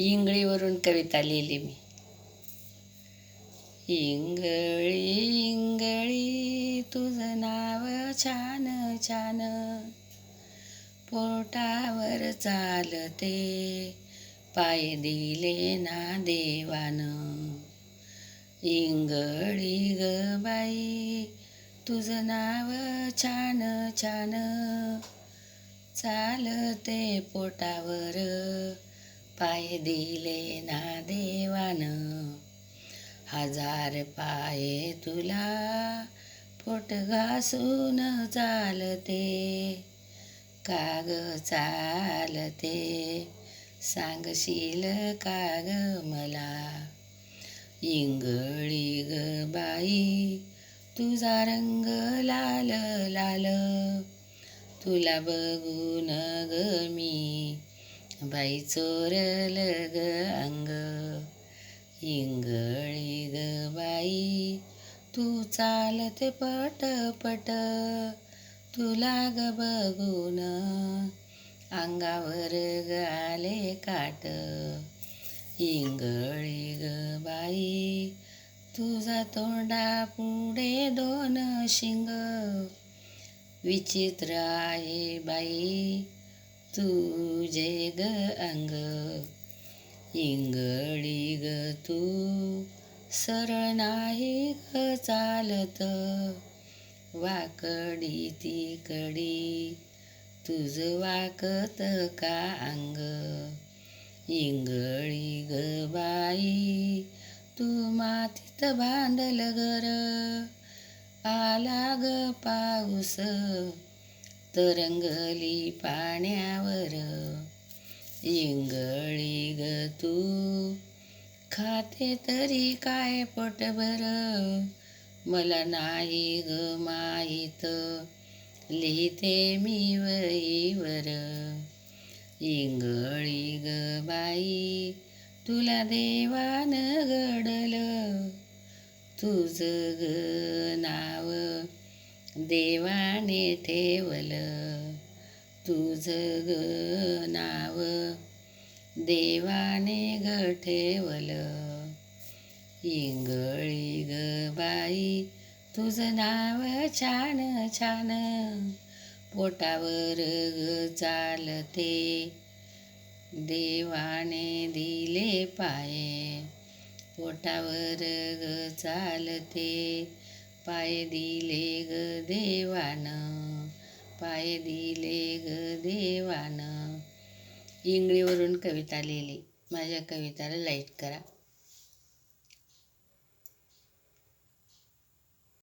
इंगळीवरून कविता लिहिली मी. इंगळी इंगळी तुझं नाव छान छान. पोटावर चालते पाय दिले ना देवान. इंगळी ग बाई तुझं नाव छान छान. चालते पोटावर पाय दिले ना देवान. हजार पाय तुला पोट घासून चालते. काग चालते. सांगशील काग मला. इंगळी ग बाई तुझा रंग लाल लाल. तुला बघून ग मी बाई चोरल ग अंग इंगळी ग बाई तू चालते पट पट तुला ग बघून अंगावर ग आले काट. इंगळी ग बाई तुझा तोंडा पुढे दोन शिंग. विचित्र आहे बाई तुझे ग अंग इंगळी ग तू. सरळ नाही ग चालत वाकडी तिकडी. तुझ वाकत का अंग इंगळी ग बाई. तू मातीत बांधल घर आला ग पाऊस. तरंगली पाण्यावर. इंगळी ग तू. खाते तरी काय पोटभर मला नाही ग माहीत. लिहिते मी वहीवर. इंगळी ग बाई तुला देवान घडलं. तुझ ग नाव देवाने ठेवल तुझ ग नाव. देवाने ग ठेवल. इंगळी ग बाई तुझं नाव छान छान. पोटावर ग चालते. देवाने दिले पाये पोटावर ग चालते. पाय दिले ग देवान पाय दिले ग देवान. इंगळीवरून कविता लिहिली. माझ्या कविताला लाइट करा.